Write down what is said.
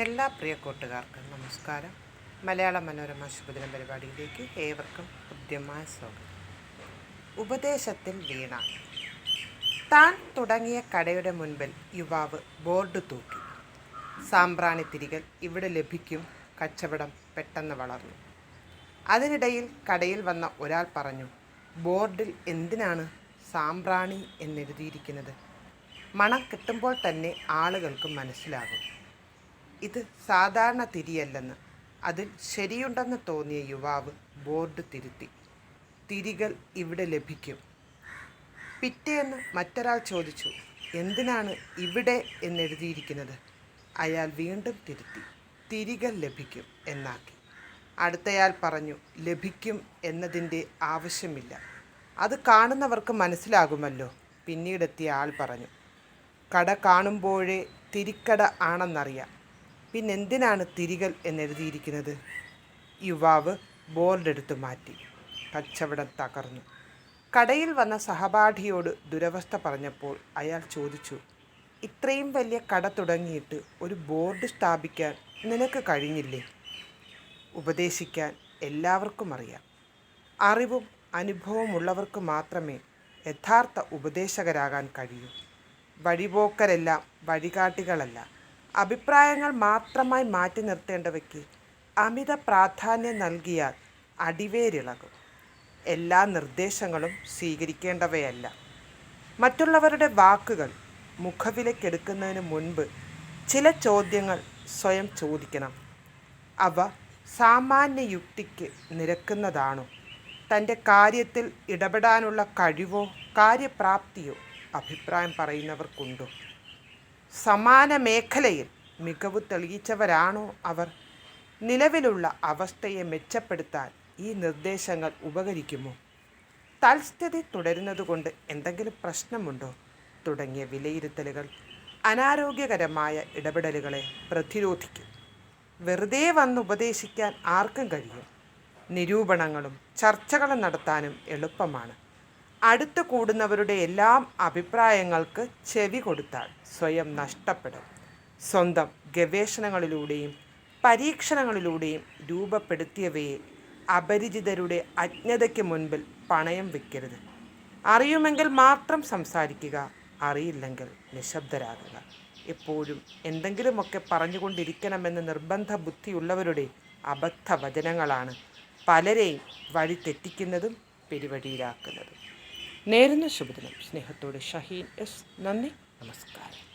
എല്ലാ പ്രിയ കൂട്ടുകാർക്കും നമസ്കാരം. മലയാള മനോരമ ശുഭദിനം പരിപാടിയിലേക്ക് ഏവർക്കും ഹൃദ്യമായ സ്വാഗതം. ഉപദേശത്തിൽ വീണ. താൻ തുടങ്ങിയ കടയുടെ മുൻപിൽ യുവാവ് ബോർഡ് തൂക്കി. സാമ്പ്രാണി തിരികൾ ഇവിടെ ലഭിക്കും കച്ചവടം പെട്ടെന്ന് വളർന്നു. അതിനിടയിൽ കടയിൽ വന്ന ഒരാൾ പറഞ്ഞു ബോർഡിൽ എന്തിനാണ് സാമ്പ്രാണി എന്നെഴുതിയിരിക്കുന്നത്? മണം കിട്ടുമ്പോൾ തന്നെ ആളുകൾക്ക് മനസ്സിലാകും. ഇത് സാധാരണ തിരിയല്ലെന്ന്. അതിൽ ശരിയുണ്ടെന്ന് തോന്നിയ യുവാവ് ബോർഡ് തിരുത്തി. തിരികൾ ഇവിടെ ലഭിക്കും. പിറ്റേന്ന് മറ്റൊരാൾ ചോദിച്ചു എന്തിനാണ് ഇവിടെ എന്നെഴുതിയിരിക്കുന്നത്? അയാൾ വീണ്ടും തിരുത്തി. തിരികൾ ലഭിക്കും എന്നാക്കി. അടുത്തയാൾ പറഞ്ഞു ലഭിക്കും എന്നതിന്റെ ആവശ്യമില്ല. അത് കാണുന്നവർക്ക് മനസ്സിലാകുമല്ലോ പിന്നീടെത്തിയ ആൾ പറഞ്ഞു. കട കാണുമ്പോഴേ തിരിക്കട ആണെന്നറിയാം. പിന്നെന്തിനാണ് തിരികൾ എന്നെഴുതിയിരിക്കുന്നത്? യുവാവ് ബോർഡെടുത്ത് മാറ്റി. കച്ചവടം തകർന്നു. കടയിൽ വന്ന സഹപാഠിയോട് ദുരവസ്ഥ പറഞ്ഞപ്പോൾ അയാൾ ചോദിച്ചു ഇത്രയും വലിയ കട തുടങ്ങിയിട്ട് ഒരു ബോർഡ് സ്ഥാപിക്കാൻ നിനക്ക് കഴിഞ്ഞില്ലേ? ഉപദേശിക്കാൻ എല്ലാവർക്കും അറിയാം. അറിവും അനുഭവമുള്ളവർക്ക് മാത്രമേ യഥാർത്ഥ ഉപദേശകരാകാൻ കഴിയൂ. വഴിപോക്കരെല്ലാം വഴികാട്ടികളല്ല. അഭിപ്രായങ്ങൾ മാത്രമായി മാറ്റി നിർത്തേണ്ടവയ്ക്ക് അമിത പ്രാധാന്യം നൽകിയാൽ അടിവേരിളകും. എല്ലാ നിർദ്ദേശങ്ങളും സ്വീകരിക്കേണ്ടവയല്ല. മറ്റുള്ളവരുടെ വാക്കുകൾ മുഖവിലക്കെടുക്കുന്നതിന് മുൻപ് ചില ചോദ്യങ്ങൾ സ്വയം ചോദിക്കണം. അവ സാമാന്യ യുക്തിക്ക് നിരക്കുന്നതാണോ? തന്റെ കാര്യത്തിൽ ഇടപെടാനുള്ള കഴിവോ കാര്യപ്രാപ്തിയോ അഭിപ്രായം പറയുന്നവർക്കുണ്ടോ? സമാന മേഖലയിൽ മികവ് തെളിയിച്ചവരാണോ അവർ? നിലവിലുള്ള അവസ്ഥയെ മെച്ചപ്പെടുത്താൻ ഈ നിർദ്ദേശങ്ങൾ ഉപകരിക്കുമോ? തൽസ്ഥിതി തുടരുന്നതുകൊണ്ട് എന്തെങ്കിലും പ്രശ്നമുണ്ടോ? തുടങ്ങിയ വിലയിരുത്തലുകൾ അനാരോഗ്യകരമായ ഇടപെടലുകളെ പ്രതിരോധിക്കും. വെറുതെ വന്ന് ഉപദേശിക്കാൻ ആർക്കും കഴിയും. നിരൂപണങ്ങളും ചർച്ചകളും നടത്താനും എളുപ്പമാണ്. അടുത്ത് കൂടുന്നവരുടെ എല്ലാം അഭിപ്രായങ്ങൾക്ക് ചെവി കൊടുത്താൽ സ്വയം നഷ്ടപ്പെടും. സ്വന്തം ഗവേഷണങ്ങളിലൂടെയും പരീക്ഷണങ്ങളിലൂടെയും രൂപപ്പെടുത്തിയവയെ അപരിചിതരുടെ അജ്ഞതയ്ക്ക് മുൻപിൽ പണയം വെക്കരുത്. അറിയുമെങ്കിൽ മാത്രം സംസാരിക്കുക അറിയില്ലെങ്കിൽ നിശബ്ദരാകുക. എപ്പോഴും എന്തെങ്കിലുമൊക്കെ പറഞ്ഞുകൊണ്ടിരിക്കണമെന്ന് നിർബന്ധ ബുദ്ധിയുള്ളവരുടെ അബദ്ധ വചനങ്ങളാണ് പലരെയും വഴിതെറ്റിക്കുന്നതും പെരുവഴിയിലാക്കുന്നതും നേരുന്ന ശുഭദിനം. സ്നേഹത്തോടെ ഷഹീൻ എസ്. നന്ദി. നമസ്കാരം.